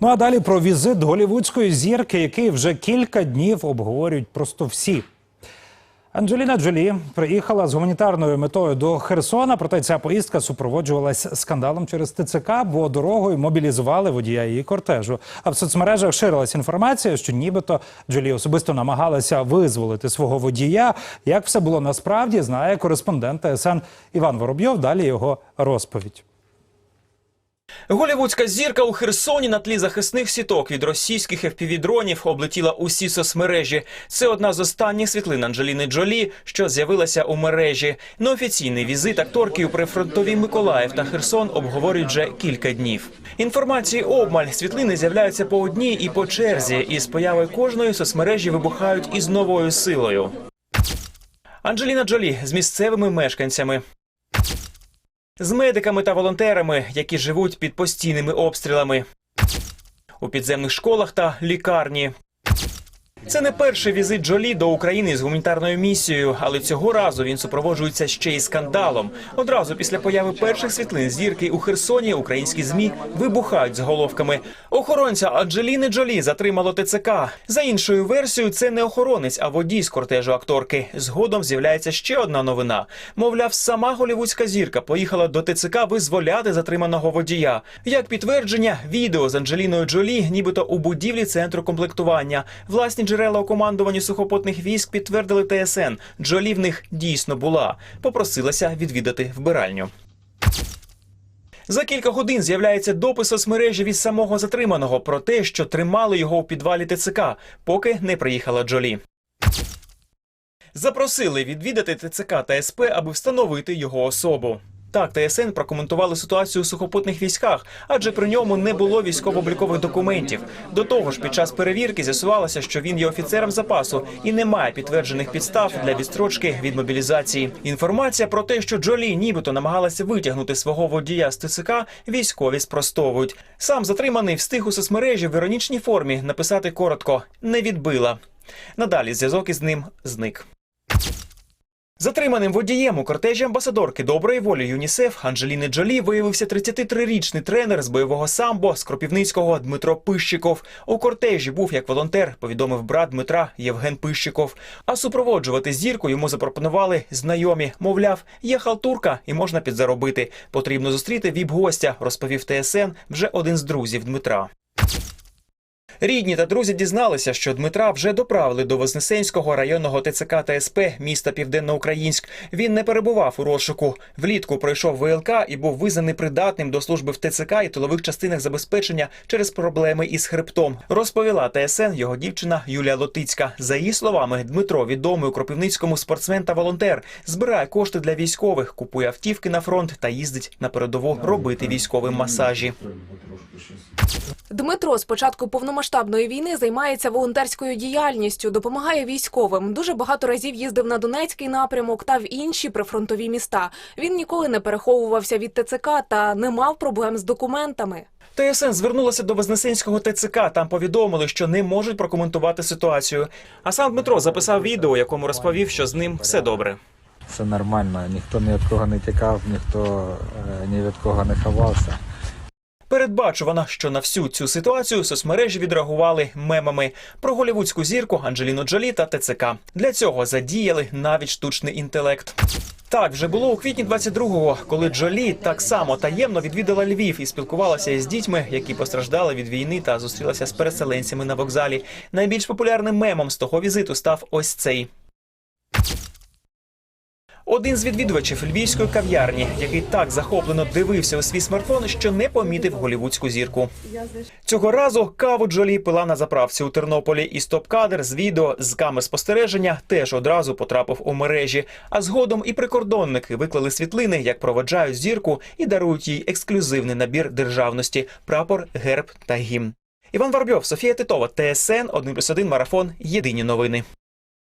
Ну а далі про візит голівудської зірки, який вже кілька днів обговорюють просто всі. Анджеліна Джолі приїхала з гуманітарною метою до Херсона, проте ця поїздка супроводжувалась скандалом через ТЦК, бо дорогою мобілізували водія її кортежу. А в соцмережах ширилась інформація, що нібито Джолі особисто намагалася визволити свого водія. Як все було насправді, знає кореспондент ТСН Іван Воробйов. Далі його розповідь. Голівудська зірка у Херсоні на тлі захисних сіток від російських FPV-дронів облетіла усі соцмережі. Це одна з останніх світлин Анджеліни Джолі, що з'явилася у мережі. Неофіційний візит акторки у прифронтові Миколаїв та Херсон обговорюють вже кілька днів. Інформації обмаль світлини з'являються по одній і по черзі, і з появою кожної соцмережі вибухають із новою силою. Анджеліна Джолі з місцевими мешканцями. З медиками та волонтерами, які живуть під постійними обстрілами у підземних школах та лікарні. Це не перший візит Джолі до України з гуманітарною місією, але цього разу він супроводжується ще й скандалом. Одразу після появи перших світлин зірки у Херсоні українські змі вибухають з головками. Охоронця Анджеліни Джолі затримало ТЦК. За іншою версією, це не охоронець, а водій з кортежу акторки. Згодом з'являється ще одна новина. Мовляв, сама голівудська зірка поїхала до ТЦК визволяти затриманого водія. Як підтвердження, відео з Анджеліною Джолі, нібито у будівлі центру комплектування. Власні джерела у командуванні сухопутних військ підтвердили ТСН. Джолі в них дійсно була. Попросилася відвідати вбиральню. За кілька годин з'являється допис соцмережі від самого затриманого про те, що тримали його у підвалі ТЦК, поки не приїхала Джолі. Запросили відвідати ТЦК та СП, аби встановити його особу. Так, ТСН прокоментували ситуацію у сухопутних військах, адже при ньому не було військово-облікових документів. До того ж, під час перевірки з'ясувалося, що він є офіцером запасу і не має підтверджених підстав для відстрочки від мобілізації. Інформація про те, що Джолі нібито намагалася витягнути свого водія з ТЦК, військові спростовують. Сам затриманий встиг у соцмережі в іронічній формі написати коротко не відбила. Надалі зв'язок із ним зник. Затриманим водієм у кортежі амбасадорки доброї волі ЮНІСЕФ Анджеліни Джолі виявився 33-річний тренер з бойового самбо з Кропівницького Дмитро Пищиков. У кортежі був як волонтер, повідомив брат Дмитра Євген Пищиков. А супроводжувати зірку йому запропонували знайомі. Мовляв, є халтурка і можна підзаробити. Потрібно зустріти віп-гостя, розповів ТСН вже один з друзів Дмитра. Рідні та друзі дізналися, що Дмитра вже доправили до Вознесенського районного ТЦК та СП міста Південноукраїнськ. Він не перебував у розшуку. Влітку пройшов ВЛК і був визнаний придатним до служби в ТЦК і тилових частинах забезпечення через проблеми із хребтом. Розповіла ТСН його дівчина Юлія Лотицька. За її словами, Дмитро відомий у Кропивницькому спортсмен та волонтер. Збирає кошти для військових, купує автівки на фронт та їздить на передову робити військовим масажі. Дмитро з початку повномасштабної війни займається волонтерською діяльністю, допомагає військовим. Дуже багато разів їздив на Донецький напрямок та в інші прифронтові міста. Він ніколи не переховувався від ТЦК та не мав проблем з документами. ТСН звернулася до Вознесенського ТЦК. Там повідомили, що не можуть прокоментувати ситуацію. А сам Дмитро записав відео, якому розповів, що з ним все добре. Все нормально, ніхто ні від кого не тікав, ніхто е, ні від кого не ховався. Передбачувано, що на всю цю ситуацію соцмережі відреагували мемами про голівудську зірку Анджеліну Джолі та ТЦК. Для цього задіяли навіть штучний інтелект. Так вже було у квітні 22-го, коли Джолі так само таємно відвідала Львів і спілкувалася із дітьми, які постраждали від війни та зустрілася з переселенцями на вокзалі. Найбільш популярним мемом з того візиту став ось цей. Один з відвідувачів львівської кав'ярні, який так захоплено дивився у свій смартфон, що не помітив голівудську зірку. Цього разу каву Джолі пила на заправці у Тернополі, і стоп-кадр з відео з камер спостереження теж одразу потрапив у мережі. А згодом і прикордонники виклали світлини, як проводжають зірку і дарують їй ексклюзивний набір державності прапор, герб та гімн. Іван Варбьов, Софія Титова, ТСН 1+,1 марафон. Єдині новини.